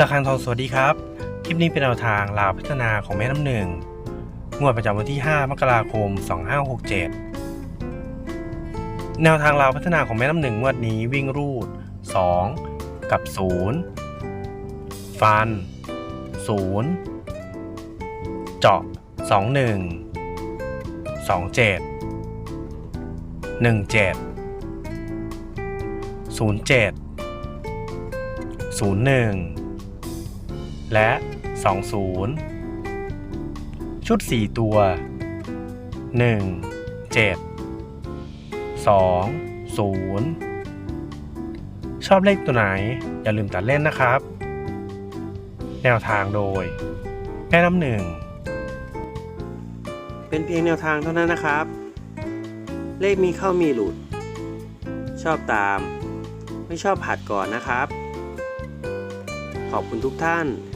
ระฆังทองสวัสดีครับ คลิปนี้เป็นแนวทางลาวพัฒนาของแม่น้ำหนึ่ง งวดประจำวันที่ 5 มกราคม 2567 แนวทางลาวพัฒนาของแม่น้ำหนึ่งงวดนี้วิ่งรูด 2 กับ 0 ฟัน 0 เจาะ 21 27 17 07 01 และ 20 ชุด 4 ตัว 1 7 2 0 ชอบเลขตัวไหน อย่าลืมตัดเล่นนะครับ แนวทางโดย แม่น้ำหนึ่ง เป็นเพียงแนวทางเท่านั้นนะครับ เลขมีเข้ามีหลุด ชอบตาม ไม่ชอบผัดก่อนนะครับขอบคุณทุกท่าน